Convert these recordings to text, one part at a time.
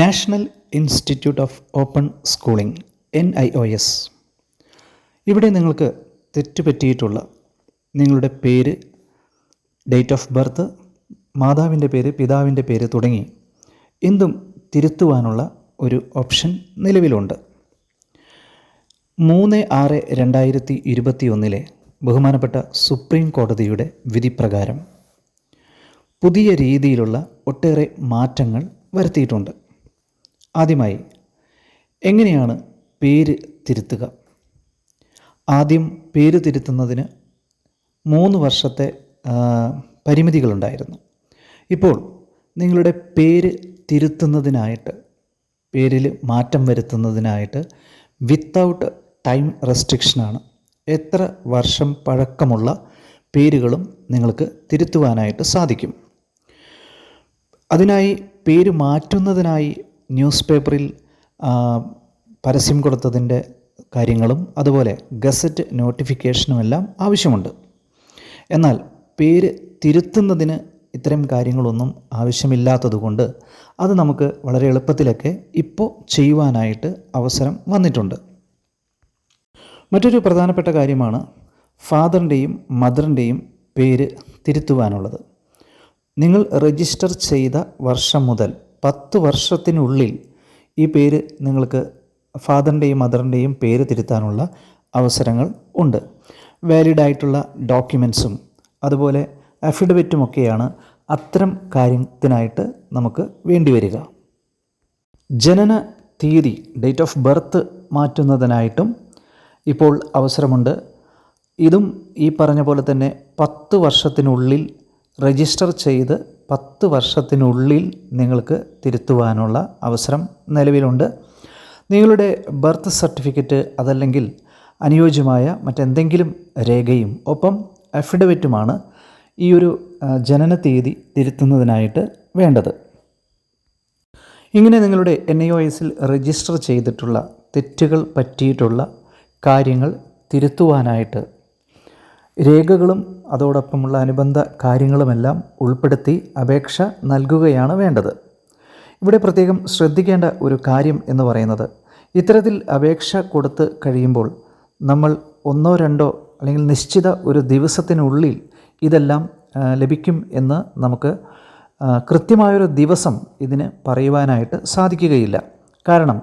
National Institute of Open Schooling N I O S. ഇവിടെ നിങ്ങൾക്ക് തെറ്റുപറ്റിയിട്ടുള്ള നിങ്ങളുടെ പേര് ഡേറ്റ് ഓഫ് ബർത്ത് മാതാവിന്റെ പേര് പിതാവിന്റെ പേര് തുടങ്ങി എന്തും തിരുത്തുവാനുള്ള ഒരു ഓപ്ഷൻ നിലവിലുണ്ട്. മൂന്ന് ആറ് രണ്ടായിരത്തി ഇരുപത്തി ഒന്നിലെ ബഹുമാനപ്പെട്ട സുപ്രീം കോടതിയുടെ വിധിപ്രകാരം പുതിയ രീതിയിലുള്ള ഒട്ടേറെ മാറ്റങ്ങൾ വരുത്തിയിട്ടുണ്ട്. ആദ്യമായി എങ്ങനെയാണ് പേര് തിരുത്തുക? ആദ്യം പേര് തിരുത്തുന്നതിന് മൂന്ന് വർഷത്തെ പരിമിതികളുണ്ടായിരുന്നു. ഇപ്പോൾ നിങ്ങളുടെ പേര് തിരുത്തുന്നതിനായിട്ട് പേരിൽ മാറ്റം വരുത്തുന്നതിനായിട്ട് വിത്തൗട്ട് ടൈം റെസ്ട്രിക്ഷനാണ് എത്ര വർഷം പഴക്കമുള്ള പേരുകളും നിങ്ങൾക്ക് തിരുത്തുവാനായിട്ട് സാധിക്കും. അതിനായി പേര് മാറ്റുന്നതിനായി ന്യൂസ് പേപ്പറിൽ പരസ്യം കൊടുത്തതിന്റെ കാര്യങ്ങളും അതുപോലെ ഗസറ്റ് നോട്ടിഫിക്കേഷനുമെല്ലാം ആവശ്യമുണ്ട്. എന്നാൽ പേര് തിരുത്തുന്നതിന് ഇത്തരം കാര്യങ്ങളൊന്നും ആവശ്യമില്ലാത്തതുകൊണ്ട് അത് നമുക്ക് വളരെ എളുപ്പത്തിലൊക്കെ ഇപ്പോൾ ചെയ്യുവാനായിട്ട് അവസരം വന്നിട്ടുണ്ട്. മറ്റൊരു പ്രധാനപ്പെട്ട കാര്യമാണ് ഫാദറിന്റെയും മദറിന്റെയും പേര് തിരുത്തുവാനുള്ളത്. നിങ്ങൾ രജിസ്റ്റർ ചെയ്ത വർഷം മുതൽ പത്ത് വർഷത്തിനുള്ളിൽ ഈ പേര് നിങ്ങൾക്ക് ഫാദറിന്റെയും മദറിന്റെയും പേര് തിരുത്താനുള്ള അവസരങ്ങൾ ഉണ്ട്. വാലിഡ് ആയിട്ടുള്ള ഡോക്യുമെൻസും അതുപോലെ അഫിഡവിറ്റുമൊക്കെയാണ് അത്തരം കാര്യത്തിനായിട്ട് നമുക്ക് വേണ്ടി വരിക. ജനന തീയതി ഡേറ്റ് ഓഫ് ബർത്ത് മാറ്റുന്നതിനായിട്ടും ഇപ്പോൾ അവസരമുണ്ട്. ഇതും ഈ പറഞ്ഞ പോലെ തന്നെ പത്ത് വർഷത്തിനുള്ളിൽ രജിസ്റ്റർ ചെയ്ത് പത്ത് വർഷത്തിനുള്ളിൽ നിങ്ങൾക്ക് തിരുത്തുവാനുള്ള അവസരം നിലവിലുണ്ട്. നിങ്ങളുടെ ബർത്ത് സർട്ടിഫിക്കറ്റ് അതല്ലെങ്കിൽ അനുയോജ്യമായ മറ്റെന്തെങ്കിലും രേഖയും ഒപ്പം അഫിഡവിറ്റുമാണ് ഈ ഒരു ജനന തീയതി തിരുത്തുന്നതിനായിട്ട് വേണ്ടത്. ഇങ്ങനെ നിങ്ങളുടെ എൻ ഐ ഒ എസിൽ രജിസ്റ്റർ ചെയ്തിട്ടുള്ള തെറ്റുകൾ പറ്റിയിട്ടുള്ള കാര്യങ്ങൾ തിരുത്തുവാനായിട്ട് രേഖകളും അതോടൊപ്പമുള്ള അനുബന്ധ കാര്യങ്ങളുമെല്ലാം ഉൾപ്പെടുത്തി അപേക്ഷ നൽകുകയാണ് വേണ്ടത്. ഇവിടെ പ്രത്യേകം ശ്രദ്ധിക്കേണ്ട ഒരു കാര്യം എന്ന് പറയുന്നത് ഇത്തരത്തിൽ അപേക്ഷ കൊടുത്ത് കഴിയുമ്പോൾ നമ്മൾ ഒന്നോ രണ്ടോ അല്ലെങ്കിൽ നിശ്ചിത ഒരു ദിവസത്തിനുള്ളിൽ ഇതെല്ലാം ലഭിക്കും എന്ന് നമുക്ക് കൃത്യമായൊരു ദിവസം ഇതിന് പറയുവാനായിട്ട് സാധിക്കുകയില്ല. കാരണം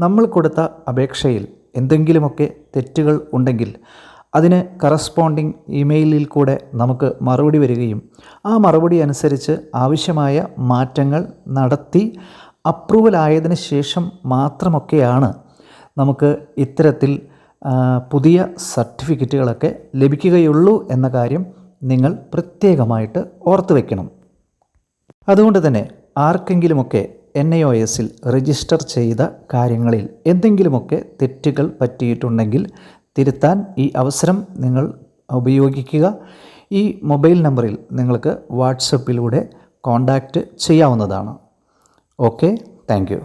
നമ്മൾ കൊടുത്ത അപേക്ഷയിൽ എന്തെങ്കിലുമൊക്കെ തെറ്റുകൾ ഉണ്ടെങ്കിൽ അതിന് കറസ്പോണ്ടിങ് ഇമെയിലിൽ കൂടെ നമുക്ക് മറുപടി വരികയും ആ മറുപടി അനുസരിച്ച് ആവശ്യമായ മാറ്റങ്ങൾ നടത്തി അപ്രൂവൽ ആയതിനു ശേഷം മാത്രമൊക്കെയാണ് നമുക്ക് ഇത്തരത്തിൽ പുതിയ സർട്ടിഫിക്കറ്റുകളൊക്കെ ലഭിക്കുകയുള്ളൂ എന്ന കാര്യം നിങ്ങൾ പ്രത്യേകമായിട്ട് ഓർത്തു വയ്ക്കണം അതുകൊണ്ട് തന്നെ ആർക്കെങ്കിലുമൊക്കെ എൻ ഐ ഒ എസിൽ രജിസ്റ്റർ ചെയ്ത കാര്യങ്ങളിൽ എന്തെങ്കിലുമൊക്കെ തെറ്റുകൾ പറ്റിയിട്ടുണ്ടെങ്കിൽ തിരുത്താൻ ഈ അവസരം നിങ്ങൾ ഉപയോഗിക്കുക. ഈ മൊബൈൽ നമ്പറിൽ നിങ്ങൾക്ക് വാട്സപ്പിലൂടെ കോണ്ടാക്റ്റ് ചെയ്യാവുന്നതാണ്. Okay thank